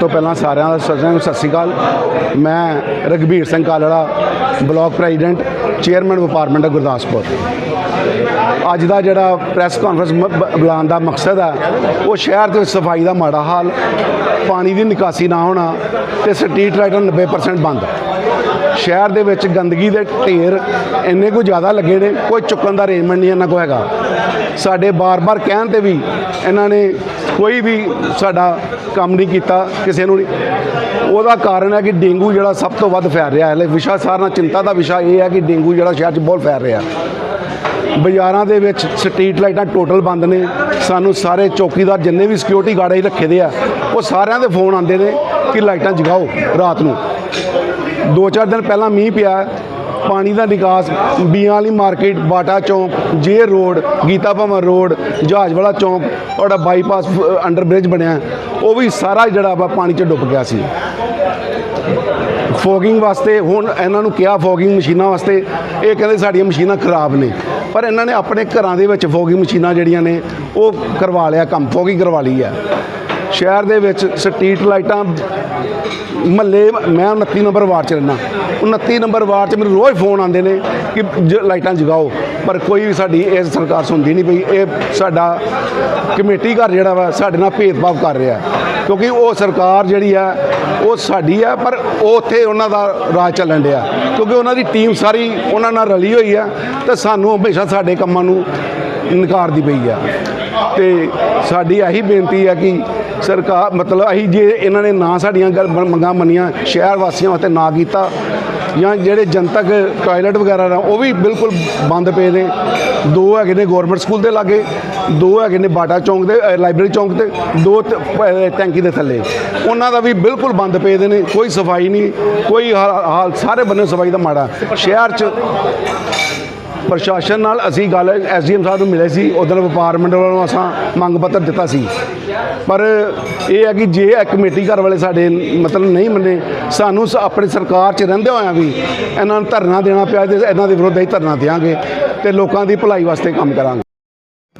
ਤੋਂ ਪਹਿਲਾਂ ਸਾਰਿਆਂ ਦਾ ਸਾਰਿਆਂ ਨੂੰ ਸਤਿ ਸ਼੍ਰੀ ਅਕਾਲ। ਮੈਂ Ragveer Singh Kalra, block president, chairman ਵਪਾਰਮੈਂਟ Gurdaspur. ਅੱਜ ਦਾ ਜਿਹੜਾ ਪ੍ਰੈਸ ਕਾਨਫਰੰਸ ਬੁਲਾਉਣ ਦਾ ਮਕਸਦ ਹੈ, ਉਹ ਸ਼ਹਿਰ ਦੇ ਵਿੱਚ ਸਫ਼ਾਈ ਦਾ ਮਾੜਾ ਹਾਲ, ਪਾਣੀ ਦੀ ਨਿਕਾਸੀ ਨਾ ਹੋਣਾ ਤੇ ਸਟਰੀਟ ਲਾਈਟਾਂ 90% ਬੰਦ। ਸ਼ਹਿਰ ਦੇ ਵਿੱਚ ਗੰਦਗੀ ਦੇ ਢੇਰ ਇੰਨੇ ਕੁ ਜ਼ਿਆਦਾ ਲੱਗੇ ਨੇ, ਕੋਈ ਚੁੱਕਣ ਦਾ ਅਰੇਂਜਮੈਂਟ ਨਹੀਂ ਇਹਨਾਂ ਕੋਲ ਹੈਗਾ। ਸਾਡੇ ਬਾਰ-ਬਾਰ ਕਹਿਣ ਤੇ ਵੀ ਇਹਨਾਂ ਨੇ ਕੋਈ ਵੀ ਸਾਡਾ ਕੰਮ ਨਹੀਂ ਕੀਤਾ, ਕਿਸੇ ਨੂੰ ਨਹੀਂ। ਉਹਦਾ ਕਾਰਨ ਹੈ ਕਿ ਡੇਂਗੂ ਜਿਹੜਾ ਸਭ ਤੋਂ ਵੱਧ ਫੈਲ ਰਿਹਾ ਹੈ। ਵਿਸ਼ਾ ਸਾਰਿਆਂ ਨਾਲ ਚਿੰਤਾ ਦਾ ਵਿਸ਼ਾ ਇਹ ਹੈ ਕਿ ਡੇਂਗੂ ਜਿਹੜਾ ਸ਼ਹਿਰ 'ਚ ਬਹੁਤ ਫੈਲ ਰਿਹਾ ਬਾਜ਼ਾਰਾਂ ਦੇ ਵਿੱਚ ਸਟਰੀਟ ਲਾਈਟਾਂ ਟੋਟਲ ਬੰਦ ਨੇ। ਸਾਨੂੰ ਸਾਰੇ ਚੌਕੀਦਾਰ ਜਿੰਨੇ ਵੀ ਸਿਕਿਉਰਿਟੀ ਗਾਰਡ ਅਸੀਂ ਰੱਖੇ ਦੇ ਆ, ਉਹ ਸਾਰਿਆਂ ਦੇ ਫੋਨ ਆਉਂਦੇ ਨੇ ਕਿ ਲਾਈਟਾਂ ਜਗਾਓ ਰਾਤ ਨੂੰ। ਦੋ ਚਾਰ ਦਿਨ ਪਹਿਲਾਂ ਮੀਂਹ ਪਿਆ, ਪਾਣੀ ਦਾ ਨਿਕਾਸ, ਬੀਆਂ ਵਾਲੀ ਮਾਰਕੀਟ, ਬਾਟਾ ਚੌਂਕ, ਜੇ ਰੋਡ, ਗੀਤਾ ਭਵਨ ਰੋਡ, ਜਹਾਜ਼ ਵਾਲਾ ਚੌਂਕ ਔਰ ਬਾਈਪਾਸ ਅੰਡਰ ਬ੍ਰਿਜ ਬਣਿਆ। ਉਹ ਵੀ ਸਾਰਾ ਜਿਹੜਾ ਵਾ ਪਾਣੀ 'ਚ ਡੁੱਬ ਗਿਆ ਸੀ। ਫੋਗਿੰਗ ਵਾਸਤੇ ਹੁਣ ਇਹਨਾਂ ਨੂੰ ਕਿਹਾ ਫੋਗਿੰਗ ਮਸ਼ੀਨਾਂ ਵਾਸਤੇ, ਇਹ ਕਹਿੰਦੇ ਸਾਡੀਆਂ ਮਸ਼ੀਨਾਂ ਖਰਾਬ ਨੇ। ਪਰ ਇਹਨਾਂ ਨੇ ਆਪਣੇ ਘਰਾਂ ਦੇ ਵਿੱਚ ਫੋਗਿੰਗ ਮਸ਼ੀਨਾਂ ਜਿਹੜੀਆਂ ਨੇ, ਉਹ ਕਰਵਾ ਲਿਆ ਕੰਮ ਫੋਗਿੰਗ ਕਰਵਾ ਲਈ ਹੈ ਸ਼ਹਿਰ ਦੇ ਵਿੱਚ ਸਟਰੀਟ ਲਾਈਟਾਂ ਮਹੱਲੇ, ਮੈਂ 29 ਨੰਬਰ ਵਾਰਡ 'ਚ ਰਹਿੰਦਾ। 29 ਨੰਬਰ ਵਾਰਡ 'ਚ ਮੈਨੂੰ ਰੋਜ਼ ਫੋਨ ਆਉਂਦੇ ਨੇ ਕਿ ਜ- ਲਾਈਟਾਂ ਜਗਾਓ। ਪਰ ਕੋਈ ਵੀ ਸਾਡੀ ਇਹ ਸਰਕਾਰ ਸੁਣਦੀ ਨਹੀਂ ਪਈ। ਇਹ ਸਾਡਾ ਕਮੇਟੀ ਘਰ ਜਿਹੜਾ ਵਾ, ਸਾਡੇ ਨਾਲ ਭੇਦਭਾਵ ਕਰ ਰਿਹਾ ਕਿਉਂਕਿ ਉਹ ਸਰਕਾਰ ਜਿਹੜੀ ਆ, ਉਹ ਸਾਡੀ ਆ, ਪਰ ਉਹ ਉੱਥੇ ਉਹਨਾਂ ਦਾ ਰਾਜ ਚੱਲਣ ਡਿਆ। ਕਿਉਂਕਿ ਉਹਨਾਂ ਦੀ ਟੀਮ ਸਾਰੀ ਉਹਨਾਂ ਨਾਲ ਰਲੀ ਹੋਈ ਆ ਤੇ ਸਾਨੂੰ ਹਮੇਸ਼ਾ ਸਾਡੇ ਕੰਮਾਂ ਨੂੰ ਨਕਾਰਦੀ ਪਈ ਆ। ਤੇ ਸਾਡੀ ਇਹੀ ਬੇਨਤੀ ਹੈ ਕਿ ਸਰਕਾਰ, ਮਤਲਬ ਅਸੀਂ ਜੇ ਇਹਨਾਂ ਨੇ ਨਾ ਸਾਡੀਆਂ ਗੱਲ ਮੰਗਾਂ ਮੰਨੀਆਂ, ਸ਼ਹਿਰ ਵਾਸੀਆਂ ਵਾਸਤੇ ਨਾ ਕੀਤਾ ਜਾਂ ਜਿਹੜੇ ਜਨਤਕ ਟਾਇਲਟ ਵਗੈਰਾ ਨੇ ਉਹ ਵੀ ਬਿਲਕੁਲ ਬੰਦ ਪਏ ਨੇ। ਦੋ ਹੈਗੇ ਨੇ ਗਵਰਨਮੈਂਟ ਸਕੂਲ ਦੇ ਲਾਗੇ ਦੋ ਹੈਗੇ ਨੇ ਬਾਟਾ ਚੌਂਕ ਦੇ ਅ, ਲਾਇਬ੍ਰੇਰੀ ਚੌਂਕ ਤੇ ਦੋ ਟੈਂਕੀ ਦੇ ਥੱਲੇ। ਉਹਨਾਂ ਦਾ ਵੀ ਬਿਲਕੁਲ ਬੰਦ ਪਏ ਦੇ ਨੇ ਕੋਈ ਸਫ਼ਾਈ ਨਹੀਂ ਕੋਈ ਹਾ- ਹਾਲ ਸਾਰੇ ਬੰਨੇ ਸਫ਼ਾਈ ਦਾ ਮਾੜਾ। ਸ਼ਹਿਰ 'ਚ ਪ੍ਰਸ਼ਾਸਨ ਨਾਲ ਅਸੀਂ ਗੱਲ ਐਸਡੀਐਮ ਸਾਹਿਬ ਨੂੰ ਮਿਲੇ ਸੀ ਉਦੋਂ ਵਪਾਰ ਮੰਡਲ ਵੱਲੋਂ ਅਸਾਂ ਮੰਗ ਪੱਤਰ ਦਿੱਤਾ ਸੀ। ਪਰ ਇਹ ਹੈ ਕਿ ਜੇ ਇਹ ਕਮੇਟੀ ਘਰ ਵਾਲੇ ਸਾਡੇ ਮਤਲਬ ਨਹੀਂ ਮੰਨੇ, ਸਾਨੂੰ ਸ- ਆਪਣੀ ਸਰਕਾਰ 'ਚ ਰਹਿੰਦੇ ਹੋਇਆਂ ਵੀ ਇਹਨਾਂ ਨੂੰ ਧਰਨਾ ਦੇਣਾ ਪਿਆ, ਤੇ ਇਹਨਾਂ ਦੇ ਵਿਰੁੱਧ ਹੀ ਧਰਨਾ ਦੇਵਾਂਗੇ ਤੇ ਲੋਕਾਂ ਦੀ ਭਲਾਈ ਵਾਸਤੇ ਕੰਮ ਕਰਾਂਗੇ।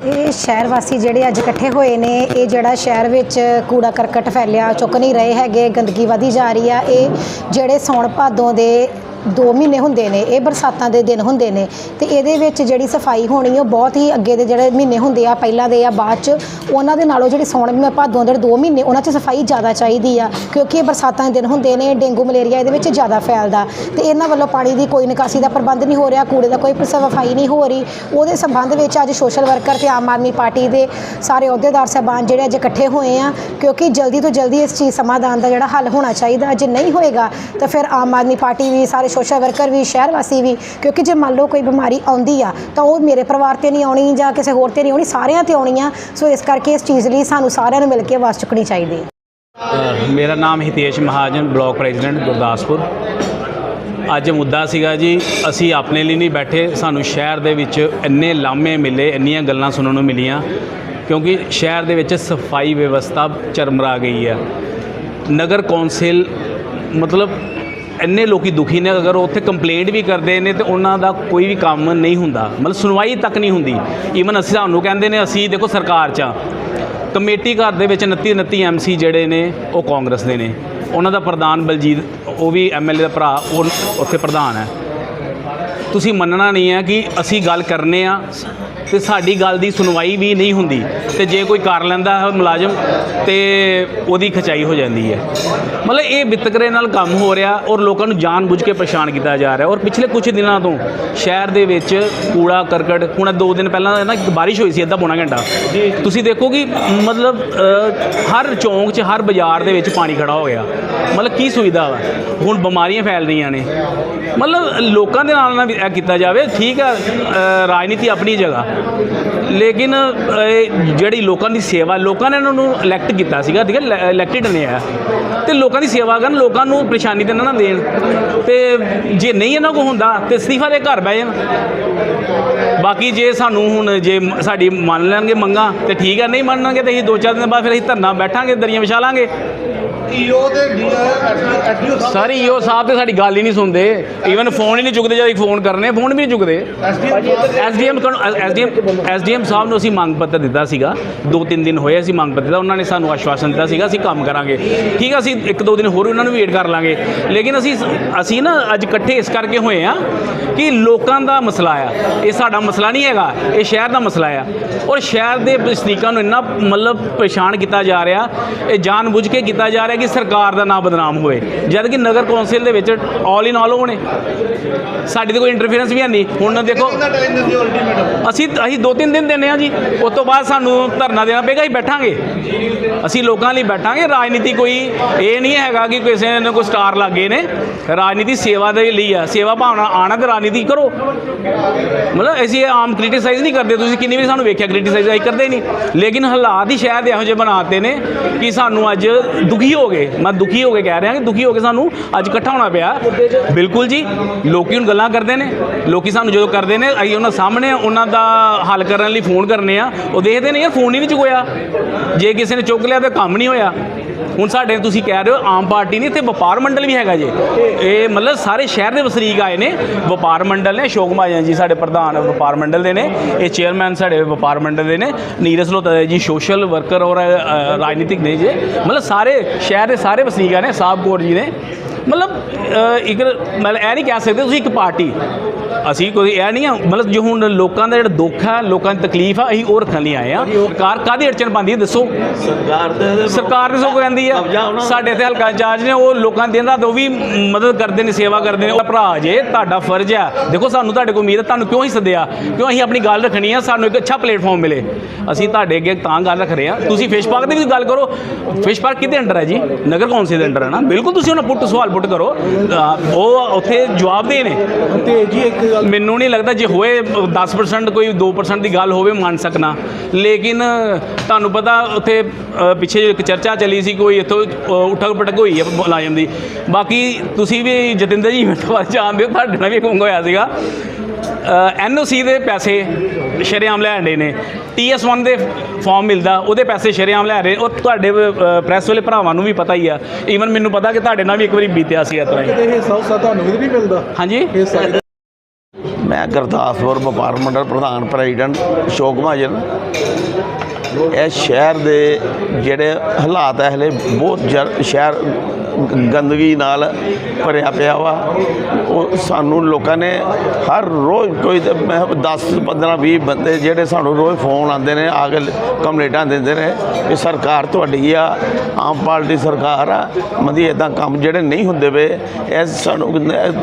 ਇਹ ਸ਼ਹਿਰ ਵਾਸੀ ਜਿਹੜੇ ਅੱਜ ਇਕੱਠੇ ਹੋਏ ਨੇ, ਇਹ ਜਿਹੜਾ ਸ਼ਹਿਰ ਵਿੱਚ ਕੂੜਾ ਕਰਕਟ ਫੈਲਿਆ, ਚੁੱਕ ਨਹੀਂ ਰਹੇ ਹੈਗੇ, ਗੰਦਗੀ ਵਧੀ ਜਾ ਰਹੀ ਆ। ਇਹ ਜਿਹੜੇ ਸੌਣ ਭਾਦੋਂ ਦੇ 2 ਮਹੀਨੇ ਹੁੰਦੇ ਨੇ, ਇਹ ਬਰਸਾਤਾਂ ਦੇ ਦਿਨ ਹੁੰਦੇ ਨੇ, ਤੇ ਇਹਦੇ ਵਿੱਚ ਜਿਹੜੀ ਸਫ਼ਾਈ ਹੋਣੀ ਉਹ ਬਹੁਤ ਹੀ ਅੱਗੇ ਦੇ ਜਿਹੜੇ ਮਹੀਨੇ ਹੁੰਦੇ ਆ, ਪਹਿਲਾਂ ਦੇ ਆ, ਬਾਅਦ ਚ, ਉਹਨਾਂ ਦੇ ਨਾਲੋਂ ਜਿਹੜੀ ਸੌਣ ਮਹੀਨੇ, ਭਾਦੋਂ ਦੇ 2 ਮਹੀਨੇ, ਉਹਨਾਂ 'ਚ ਸਫ਼ਾਈ ਜ਼ਿਆਦਾ ਚਾਹੀਦੀ ਆ, ਕਿਉਂਕਿ ਇਹ ਬਰਸਾਤਾਂ ਦੇ ਦਿਨ ਹੁੰਦੇ ਨੇ, ਡੇਂਗੂ ਮਲੇਰੀਆ ਇਹਦੇ ਵਿੱਚ ਜ਼ਿਆਦਾ ਫੈਲਦਾ, ਤੇ ਇਹਨਾਂ ਵੱਲੋਂ ਪਾਣੀ ਦੀ ਕੋਈ ਨਿਕਾਸੀ ਦਾ ਪ੍ਰਬੰਧ ਨਹੀਂ ਹੋ ਰਿਹਾ, ਕੂੜੇ ਦਾ ਕੋਈ ਸਫ਼ਾਈ ਨਹੀਂ ਹੋ ਰਹੀ, ਉਹਦੇ ਸੰਬੰਧ ਵਿੱਚ ਅੱਜ ਸੋਸ਼ਲ ਵਰਕਰ ਤੇ ਆਮ ਆਦਮੀ ਪਾਰਟੀ ਦੇ ਸਾਰੇ ਅਹੁਦੇਦਾਰ ਸਾਹਿਬਾਨ ਜਿਹੜੇ ਅੱਜ ਇਕੱਠੇ ਹੋਏ ਆ, ਕਿਉਂਕਿ ਜਲਦੀ ਤੋਂ ਜਲਦੀ ਇਸ ਚੀਜ਼ ਸਮਾਧਾਨ ਦਾ ਜਿਹੜਾ ਹੱਲ ਹੋਣਾ ਚਾਹੀਦਾ, ਜੇ ਨਹੀਂ ਹੋਏਗਾ, ਤਾਂ ਫਿਰ ਆਮ ਆਦਮੀ ਪਾਰਟੀ ਵੀ ਸਾਰੇ ਸੋਸ਼ਲ ਵਰਕਰ ਵੀ, ਸ਼ਹਿਰ ਵਾਸੀ ਵੀ, ਕਿਉਂਕਿ ਜੇ ਮੰਨ ਲਓ ਕੋਈ ਬਿਮਾਰੀ ਆਉਂਦੀ ਆ, ਤਾਂ ਉਹ ਮੇਰੇ ਪਰਿਵਾਰ ਤੇ ਨਹੀਂ ਆਉਣੀ ਜਾਂ ਕਿਸੇ ਹੋਰ ਤੇ ਨਹੀਂ ਆਉਣੀ, ਸਾਰਿਆਂ ਤੇ ਆਉਣੀ ਆ। ਸੋ ਇਸ ਕਰਕੇ ਇਸ ਚੀਜ਼ ਲਈ ਸਾਨੂੰ ਸਾਰਿਆਂ ਨੂੰ ਮਿਲ ਕੇ ਆਵਾਜ਼ ਚੁੱਕਣੀ ਚਾਹੀਦੀ ਹੈ। ਮੇਰਾ ਨਾਮ ਹਿਤੇਸ਼ ਮਹਾਜਨ, ਬਲਾਕ ਪ੍ਰੈਜ਼ੀਡੈਂਟ ਗੁਰਦਾਸਪੁਰ। ਅੱਜ ਮੁੱਦਾ ਸੀਗਾ ਜੀ, ਅਸੀਂ ਆਪਣੇ ਲਈ ਨਹੀਂ ਬੈਠੇ, ਸਾਨੂੰ ਸ਼ਹਿਰ ਦੇ ਵਿੱਚ ਇੰਨੇ ਲਾਮੇ ਮਿਲੇ, ਇੰਨੀਆਂ ਗੱਲਾਂ ਸੁਣਨ ਨੂੰ ਮਿਲੀਆਂ, ਕਿਉਂਕਿ ਸ਼ਹਿਰ ਦੇ ਵਿੱਚ ਸਫ਼ਾਈ ਵਿਵਸਥਾ ਚਰਮਰਾ ਗਈ ਹੈ ਨਗਰ ਕੌਂਸਲ, ਮਤਲਬ ਇੰਨੇ ਲੋਕੀ ਦੁਖੀ ਨੇ, ਅਗਰ ਉਹ ਉੱਥੇ ਕੰਪਲੇਂਟ ਵੀ ਕਰਦੇ ਨੇ ਤੇ ਉਹਨਾਂ ਦਾ ਕੋਈ ਵੀ ਕੰਮ ਨਹੀਂ ਹੁੰਦਾ। ਮਤਲਬ ਸੁਣਵਾਈ ਤੱਕ ਨਹੀਂ ਹੁੰਦੀ। ਈਵਨ ਅਸੀਂ ਸਾਨੂੰ ਕਹਿੰਦੇ ਨੇ, ਅਸੀਂ ਦੇਖੋ ਸਰਕਾਰ 'ਚ ਆ। ਕਮੇਟੀ ਘਰ ਦੇ ਵਿੱਚ 29 29 ਐਮਸੀ ਜਿਹੜੇ ਨੇ, ਉਹ ਕਾਂਗਰਸ ਦੇ ਨੇ। ਉਹਨਾਂ ਦਾ ਪ੍ਰਧਾਨ ਬਲਜੀਤ, ਉਹ ਵੀ ਐਮਐਲਏ ਦਾ ਭਰਾ, ਉਹ ਉੱਥੇ ਪ੍ਰਧਾਨ ਹੈ। ਤੁਸੀਂ ਮੰਨਣਾ ਨਹੀਂ ਹੈ ਕਿ ਅਸੀਂ ਗੱਲ ਕਰਨੇ ਆ ਤੇ ਸਾਡੀ ਗੱਲ ਦੀ ਸੁਣਵਾਈ ਵੀ ਨਹੀਂ ਹੁੰਦੀ ਤੇ ਜੇ ਕੋਈ ਕਰ ਲੈਂਦਾ ਹੈ ਮੁਲਾਜ਼ਮ ਤੇ ਉਹਦੀ ਖਚਾਈ ਹੋ ਜਾਂਦੀ ਹੈ। ਮਤਲਬ ਇਹ ਵਿਤਕਰੇ ਨਾਲ ਕੰਮ ਹੋ ਰਿਹਾ ਔਰ ਲੋਕਾਂ ਨੂੰ ਜਾਣਬੁੱਝ ਕੇ ਪਰੇਸ਼ਾਨ ਕੀਤਾ ਜਾ ਰਿਹਾ ਔਰ ਪਿਛਲੇ ਕੁਝ ਦਿਨਾਂ ਤੋਂ ਸ਼ਹਿਰ ਦੇ ਵਿੱਚ ਕੂੜਾ, ਕਰਕਟ, ਹੁਣ ਦੋ ਦਿਨ ਪਹਿਲਾਂ ਨਾ ਇੱਕ ਬਾਰਿਸ਼ ਹੋਈ ਸੀ ਅੱਧਾ ਪੌਣਾ ਘੰਟਾ। ਤੁਸੀਂ ਦੇਖੋ ਕਿ ਮਤਲਬ ਹਰ ਚੌਂਕ 'ਚ, ਹਰ ਬਾਜ਼ਾਰ ਦੇ ਵਿੱਚ ਪਾਣੀ ਖੜਾ ਹੋ ਗਿਆ। ਮਤਲਬ ਕੀ ਸੁਵਿਧਾ ਵਾ? ਹੁਣ ਬਿਮਾਰੀਆਂ ਫੈਲ ਰਹੀਆਂ ਨੇ। ਮਤਲਬ ਲੋਕਾਂ ਦੇ ਨਾਲ ਨਾ ਇਹ ਕੀਤਾ ਜਾਵੇ, ਠੀਕ ਹੈ ਰਾਜਨੀਤੀ ਆਪਣੀ ਜਗ੍ਹਾ। ਲੇਕਿਨ ਜਿਹੜੀ ਲੋਕਾਂ ਦੀ ਸੇਵਾ, ਲੋਕਾਂ ਨੇ ਇਹਨਾਂ ਨੂੰ ਇਲੈਕਟ ਕੀਤਾ ਸੀਗਾ, ਠੀਕ ਹੈ ਇਲੈਕਟਡ ਨੇ ਆ। ਤੇ ਲੋਕਾਂ ਦੀ ਸੇਵਾ ਕਰਨ, ਲੋਕਾਂ ਨੂੰ ਪਰੇਸ਼ਾਨੀ ਤੇ ਨਾ ਨਾ ਦੇਣ। ਤੇ ਜੇ ਨਹੀਂ ਇਹਨਾਂ ਕੋ ਹੁੰਦਾ, ਤੇ ਅਸਤੀਫਾ ਦੇ ਘਰ ਬਹਿ ਜਾਣ। ਬਾਕੀ ਜੇ ਸਾਨੂੰ ਹੁਣ, ਜੇ ਸਾਡੀ ਮੰਨ ਲੈਣਗੇ ਮੰਗਾਂ, ਤੇ ਠੀਕ ਹੈ ਨਹੀਂ ਮੰਨਣਗੇ ਤੇ ਅਸੀਂ ਦੋ ਚਾਰ ਦਿਨ ਬਾਅਦ ਫਿਰ ਅਸੀਂ ਧਰਨਾ ਬੈਠਾਂਗੇ, ਦਰੀਆਂ ਵਿਛਾ ਲਾਂਗੇ। ਈਓ ਤੇ ਐਸਡੀਓ ਸਰ। ਈਓ ਸਾਹਿਬ ਤੇ ਸਾਡੀ ਗੱਲ ਹੀ ਨਹੀਂ ਸੁਣਦੇ। ਈਵਨ ਫੋਨ ਹੀ ਨਹੀਂ ਚੁੱਕਦੇ ਜਦ ਫੋਨ ਕਰਨੇ ਫੋਨ ਵੀ ਨਹੀਂ ਚੁੱਕਦੇ। ਐਸਡੀਐਮ ਐਸਡੀਐਮ ਐਸਡੀਐਮ ਸਾਹਿਬ ਨੂੰ ਅਸੀਂ ਮੰਗ ਪੱਤਰ ਦਿੱਤਾ ਸੀਗਾ। ਦੋ ਤਿੰਨ ਦਿਨ ਹੋਏ ਅਸੀਂ ਮੰਗ ਪੱਤਰ ਦਾ ਉਹਨਾਂ ਨੇ ਸਾਨੂੰ ਆਸ਼ਵਾਸਨ ਦਿੱਤਾ ਸੀਗਾ ਅਸੀਂ ਕੰਮ ਕਰਾਂਗੇ। ਠੀਕ ਆ ਅਸੀਂ ਇੱਕ ਦੋ ਦਿਨ ਹੋਰ ਉਹਨਾਂ ਨੂੰ ਵੇਟ ਕਰ ਲਾਂਗੇ। ਲੇਕਿਨ ਅਸੀਂ ਅਸੀਂ ਨਾ ਅੱਜ ਇਕੱਠੇ ਇਸ ਕਰਕੇ ਹੋਏ ਆ ਕਿ ਲੋਕਾਂ ਦਾ ਮਸਲਾ ਆ। ਇਹ ਸਾਡਾ ਮਸਲਾ ਨਹੀਂ ਹੈਗਾ ਇਹ ਸ਼ਹਿਰ ਦਾ ਮਸਲਾ ਆ। ਔਰ ਸ਼ਹਿਰ ਦੇ ਵਸਨੀਕਾਂ ਨੂੰ ਇੰਨਾ ਮਤਲਬ ਪਰੇਸ਼ਾਨ ਕੀਤਾ ਜਾ ਰਿਹਾ ਇਹ ਜਾਣਬੁੱਝ ਕੇ ਕੀਤਾ ਜਾ ਰਿਹਾ ਕਿ ਸਰਕਾਰ ਦਾ ਨਾਮ ਬਦਨਾਮ ਹੋਏ ਜਦ ਕਿ ਨਗਰ ਕੌਂਸਲ ਦੇ ਵਿੱਚ ਆਲ ਇਨ ਆਲ ਹੋਣੇ। ਸਾਡੀ ਤੇ ਕੋਈ ਇੰਟਰਫੇਰੈਂਸ ਵੀ ਹੈ ਨਹੀਂ। ਹੁਣ ਦੇਖੋ ਅਸੀਂ ਅਸੀਂ ਦੋ ਤਿੰਨ ਦਿਨ ਦਿੰਦੇ ਆ ਜੀ। ਉਸ ਤੋਂ ਬਾਅਦ ਸਾਨੂੰ ਧਰਨਾ ਦੇਣਾ ਪਏਗਾ ਅਸੀਂ ਬੈਠਾਂਗੇ। ਅਸੀਂ ਲੋਕਾਂ ਲਈ ਬੈਠਾਂਗੇ। ਰਾਜਨੀਤੀ ਕੋਈ ਇਹ ਨਹੀਂ ਹੈਗਾ ਕਿ ਕਿਸੇ ਨੇ ਕੋਈ ਸਟਾਰ ਲੱਗੇ ਨੇ। ਰਾਜਨੀਤੀ ਸੇਵਾ ਦੇ ਲਈ ਆ। ਸੇਵਾ ਭਾਵਨਾ ਆਣਾ ਤੇ ਰਾਜਨੀਤੀ ਕਰੋ। ਮਤਲਬ ਅਸੀਂ ਆਮ ਕ੍ਰਿਟਿਸਾਈਜ਼ ਨਹੀਂ ਕਰਦੇ। ਤੁਸੀਂ ਕਿੰਨੀ ਵੀ ਸਾਨੂੰ ਵੇਖਿਆ ਕ੍ਰਿਟਿਸਾਈਜ਼ ਅਸੀਂ ਕਰਦੇ ਨਹੀਂ। ਲੇਕਿਨ ਹਾਲਾਤ ਹੀ ਸ਼ਾਇਦ ਇਹੋ ਜਿਹੇ ਬਣਾਤੇ ਨੇ ਕਿ ਸਾਨੂੰ ਅੱਜ ਦੁਖੀ ਹੋ ਗਏ ਮੈਂ ਦੁਖੀ ਹੋ ਕੇ ਕਹਿ ਰਿਹਾ ਕਿ ਦੁਖੀ ਹੋ ਕੇ ਸਾਨੂੰ ਅੱਜ ਇਕੱਠਾ ਹੋਣਾ ਪਿਆ। ਬਿਲਕੁਲ ਜੀ, ਲੋਕੀ ਹੁਣ ਗੱਲਾਂ ਕਰਦੇ ਨੇ, ਲੋਕੀ ਸਾਨੂੰ ਜਦੋਂ ਕਰਦੇ ਨੇ, ਅਸੀਂ ਉਹਨਾਂ ਸਾਹਮਣੇ ਉਹਨਾਂ ਦਾ ਹੱਲ ਕਰਨ ਲਈ ਫੋਨ ਕਰਨੇ ਆ। ਉਹ ਦੇਖਦੇ ਨੇ ਯਾਰ ਫੋਨ ਹੀ ਨਹੀਂ ਚੁੱਕਿਆ ਜੇ ਕਿਸੇ ਨੇ ਚੁੱਕ ਲਿਆ ਤਾਂ ਕੰਮ ਨਹੀਂ ਹੋਇਆ। ਹੁਣ ਸਾਡੇ ਤੁਸੀਂ ਕਹਿ ਰਹੇ ਹੋ ਆਮ ਪਾਰਟੀ ਨਹੀਂ, ਇੱਥੇ ਵਪਾਰ ਮੰਡਲ ਵੀ ਹੈਗਾ ਜੇ। ਇਹ ਮਤਲਬ ਸਾਰੇ ਸ਼ਹਿਰ ਦੇ ਵਸਨੀਕ ਆਏ ਨੇ, ਵਪਾਰ ਮੰਡਲ ਨੇ, ਅਸ਼ੋਕ ਮਹਾਜਨ ਜੀ ਸਾਡੇ ਪ੍ਰਧਾਨ ਵਪਾਰ ਮੰਡਲ ਦੇ ਨੇ, ਇਹ ਚੇਅਰਮੈਨ ਸਾਡੇ ਵਪਾਰ ਮੰਡਲ ਦੇ ਨੇ, ਨੀਰਜ ਲੋਤਾ ਜੀ ਸੋਸ਼ਲ ਵਰਕਰ ਔਰ ਰਾਜਨੀਤਿਕ ਨੇ ਜੇ। ਮਤਲਬ ਸਾਰੇ ਸ਼ਹਿਰ ਦੇ ਸਾਰੇ ਵਸਨੀਕ ਆਏ ਨੇ ਸਾਹਿਬ ਕੌਰ ਜੀ ਨੇ। ਮਤਲਬ ਇੱਕ ਮਤਲਬ ਇਹ ਨਹੀਂ ਕਹਿ ਸਕਦੇ ਤੁਸੀਂ ਇੱਕ ਪਾਰਟੀ ਅਸੀਂ ਕੋਈ ਇਹ ਨਹੀਂ ਆ ਮਤਲਬ ਜੋ ਹੁਣ ਲੋਕਾਂ ਦਾ ਜਿਹੜਾ ਦੁੱਖ ਹੈ ਲੋਕਾਂ ਦੀ ਤਕਲੀਫ ਆ ਅਸੀਂ ਉਹ ਰੱਖਣ ਲਈ ਆਏ ਆ। ਸਰਕਾਰ ਕਾਦੀ ਅੜਚਣ ਪਾਉਂਦੀ ਹੈ ਦੱਸੋ? ਸਰਕਾਰ ਦੇ ਸਰਕਾਰ ਦੇ ਸੋ ਕਹਿੰਦੀ ਆ। ਸਾਡੇ ਇੱਥੇ ਹਲਕਾ ਇੰਚਾਰਜ ਨੇ ਉਹ ਲੋਕਾਂ ਦੇ ਰਾਤ ਉਹ ਵੀ ਮਦਦ ਕਰਦੇ ਨੇ ਸੇਵਾ ਕਰਦੇ ਨੇ। ਉਹ ਭਰਾ ਜੇ ਤੁਹਾਡਾ ਫਰਜ਼ ਆ। ਦੇਖੋ ਸਾਨੂੰ ਤੁਹਾਡੇ ਕੋਲ ਉਮੀਦ ਹੈ ਤੁਹਾਨੂੰ ਕਿਉਂ ਹੀ ਸੱਦਿਆ? ਕਿਉਂ ਅਸੀਂ ਆਪਣੀ ਗੱਲ ਰੱਖਣੀ ਆ ਸਾਨੂੰ ਇੱਕ ਅੱਛਾ ਪਲੇਟਫਾਰਮ ਮਿਲੇ? ਅਸੀਂ ਤੁਹਾਡੇ ਅੱਗੇ ਤਾਂ ਗੱਲ ਰੱਖ ਰਹੇ ਆ। ਤੁਸੀਂ ਫਿਸ਼ ਪਾਰਕ ਦੀ ਵੀ ਗੱਲ ਕਰੋ। ਫਿਸ਼ ਪਾਰਕ ਕਿਹਦੇ ਅੰਡਰ ਹੈ ਜੀ? ਨਗਰ ਕੌਂਸਲ ਦੇ ਅੰਡਰ ਹੈ ਨਾ? ਬਿਲਕੁਲ ਤੁਸੀਂ ਉਹਨਾਂ ਪੁੱਟ ਸਵਾਲ ਪੁੱਟ ਕਰੋ। ਉਹ ਉੱਥੇ ਜਵਾਬ ਦੇ ਨੇ। ਤੇ ਜੀ ਇੱਕ ਗੱਲ ਮੈਨੂੰ ਨਹੀਂ ਲੱਗਦਾ ਜੇ ਹੋਏ 10% ਕੋਈ 2% ਦੀ ਗੱਲ ਹੋਵੇ ਮੰਨ ਸਕਣਾ ਲੇਕਿਨ ਤੁਹਾਨੂੰ ਪਤਾ ਉੱਥੇ ਪਿੱਛੇ ਇੱਕ ਚਰਚਾ ਚੱਲੀ ਸੀ ਕੋਈ ਇੱਥੋਂ ਉਠਕ ਪਟਕ ਹੋਈ ਹੈ ਮੁਲਾਜ਼ਮ ਦੀ। ਬਾਕੀ ਤੁਸੀਂ ਵੀ ਜਤਿੰਦਰ ਜੀ ਵੱਧ ਜਾਣਦੇ ਹੋ ਤੁਹਾਡੇ ਨਾਲ ਵੀ ਇੱਕ ਹੋਇਆ ਸੀਗਾ। ਐਨਓਸੀ ਦੇ ਪੈਸੇ ਸ਼ਰੇਆਮ ਲੈਣ ਦੇ ਨੇ। ਟੀਐਸ1 ਦੇ ਫਾਰਮ ਮਿਲਦਾ ਉਹਦੇ ਪੈਸੇ ਸ਼ਰੇਆਮ ਲੈ ਰਹੇ। ਉਹ ਤੁਹਾਡੇ ਪ੍ਰੈਸ ਵਾਲੇ ਭਰਾਵਾਂ ਨੂੰ ਵੀ ਪਤਾ ਹੀ ਆ। ਈਵਨ ਮੈਨੂੰ ਪਤਾ ਕਿ ਤੁਹਾਡੇ ਨਾਲ ਵੀ ਇੱਕ ਵਾਰੀ ਬੀਤਿਆ ਸੀ ਇਸ ਤਰ੍ਹਾਂ ਹੀ। ਤੇ ਹਿੱਸਾ ਹੁੱਸਾ ਤੁਹਾਨੂੰ ਵੀ ਨਹੀਂ ਮਿਲਦਾ। ਹਾਂਜੀ? ਹਿੱਸਾ ਮੈਂ ਗੁਰਦਾਸਪੁਰ ਵਪਾਰ ਮੰਡਲ ਪ੍ਰਧਾਨ ਪ੍ਰੈਜ਼ੀਡੈਂਟ ਅਸ਼ੋਕ ਮਹਾਜਨ। ਇਹ ਸ਼ਹਿਰ ਦੇ ਜਿਹੜੇ ਹਾਲਾਤ ਹੈ ਹਲੇ ਬਹੁਤ ਜ਼ਿਆ- ਸ਼ਹਿਰ ਗੰਦਗੀ ਨਾਲ ਭਰਿਆ ਪਿਆ ਵਾ। ਉਹ ਸਾਨੂੰ ਲੋਕਾਂ ਨੇ ਹਰ ਰੋਜ਼ ਕੋਈ ਤੇ ਮੈਂ 10 15 20 ਬੰਦੇ ਜਿਹੜੇ ਸਾਨੂੰ ਰੋਜ਼ ਫੋਨ ਆਉਂਦੇ ਨੇ, ਆ ਕੇ ਕੰਪਲੇਂਟਾਂ ਦਿੰਦੇ ਨੇ ਕਿ ਸਰਕਾਰ ਤੁਹਾਡੀ ਆ, ਆਮ ਪਾਰਟੀ ਸਰਕਾਰ ਆ ਮਦੀ ਇਦਾਂ ਕੰਮ ਜਿਹੜੇ ਨਹੀਂ ਹੁੰਦੇ ਵੇ ਇਹ ਸਾਨੂੰ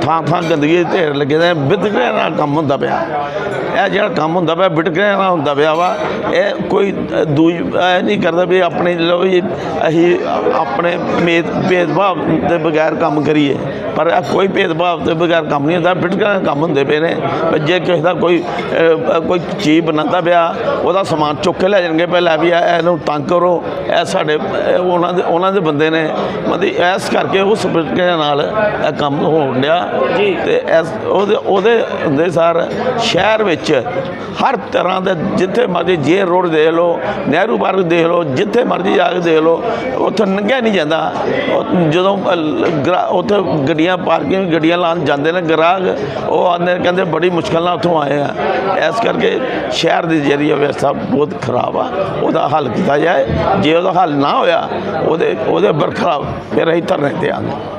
ਥਾਂ ਥਾਂ ਗੰਦਗੀ ਦੇ ਢੇਰ ਲੱਗੇ ਨੇ ਵਿਤਕਰੇ ਨਾਲ ਕੰਮ ਹੁੰਦਾ ਪਿਆ। ਇਹ ਜਿਹੜਾ ਕੰਮ ਹੁੰਦਾ ਪਿਆ ਵਿਤਕਰੇ ਨਾਲ ਹੁੰਦਾ ਪਿਆ ਵਾ, ਇਹ ਕੋਈ ਦੂਜ ਇਹ ਨਹੀਂ ਕਰਦਾ ਵੀ ਆਪਣੇ ਲੋ ਜੀ ਅਸੀਂ ਆਪਣੇ ਮੇਦ ਭੇਦਭਾਵ ਦੇ ਬਗੈਰ ਕੰਮ ਕਰੀਏ। ਪਰ ਕੋਈ ਭੇਦਭਾਵ ਦੇ ਬਗੈਰ ਕੰਮ ਨਹੀਂ ਹੁੰਦਾ ਨਾਲ ਕੰਮ ਹੁੰਦੇ ਪਏ ਨੇ। ਜੇ ਕਿਸੇ ਦਾ ਕੋਈ ਕੋਈ ਚੀਜ਼ ਬਣਾਉਂਦਾ ਪਿਆ ਉਹਦਾ ਸਮਾਨ ਚੁੱਕ ਕੇ ਲੈ ਜਾਣਗੇ ਪਹਿਲਾਂ ਵੀ ਇਹ- ਇਹਨੂੰ ਤੰਗ ਕਰੋ। ਇਹ ਸਾਡੇ ਉਹਨਾਂ ਦੇ ਉਹਨਾਂ ਦੇ ਬੰਦੇ ਨੇ। ਮਤਲਬ ਇਸ ਕਰਕੇ ਉਸ ਵਿਤਕਰੇ ਨਾਲ ਇਹ ਕੰਮ ਹੋਣ ਡਿਆ। ਤੇ ਇਸ ਉਹਦੇ ਉਹਦੇ ਹੁੰਦੇ ਸਰ ਸ਼ਹਿਰ ਵਿੱਚ ਹਰ ਤਰ੍ਹਾਂ ਦੇ ਜਿੱਥੇ ਮਰਜ਼ੀ ਜੇ ਰੋਡ ਦੇਖ ਲਓ ਨਹਿਰੂ ਪਾਰਕ ਦੇਖ ਲਓ ਜਿੱਥੇ ਮਰਜ਼ੀ ਜਾ ਕੇ ਦੇਖ ਲਓ ਉੱਥੇ ਲੰਘਿਆ ਨਹੀਂ ਜਾਂਦਾ। ਜਦੋਂ ਉੱਥੇ ਗੱਡੀਆਂ ਪਾਰਕਿੰਗ ਗੱਡੀਆਂ ਲਾਉਣ ਜਾਂਦੇ ਨੇ ਗ੍ਰਾਹਕ, ਉਹ ਆਉਂਦੇ ਨੇ, ਕਹਿੰਦੇ ਬੜੀ ਮੁਸ਼ਕਲ ਨਾਲ ਉੱਥੋਂ ਆਏ ਆ। ਇਸ ਕਰਕੇ ਸ਼ਹਿਰ ਦੀ ਜਿਹੜੀ ਵਿਵਸਥਾ ਬਹੁਤ ਖਰਾਬ ਆ, ਉਹਦਾ ਹੱਲ ਕੀਤਾ ਜਾਏ। ਜੇ ਉਹਦਾ ਹੱਲ ਨਾ ਹੋਇਆ, ਉਹਦੇ ਉਹਦੇ ਬਰਖਲਾਫ ਫਿਰ ਅਸੀਂ ਧਰਨੇ ਤੇ ਆਂਗੇ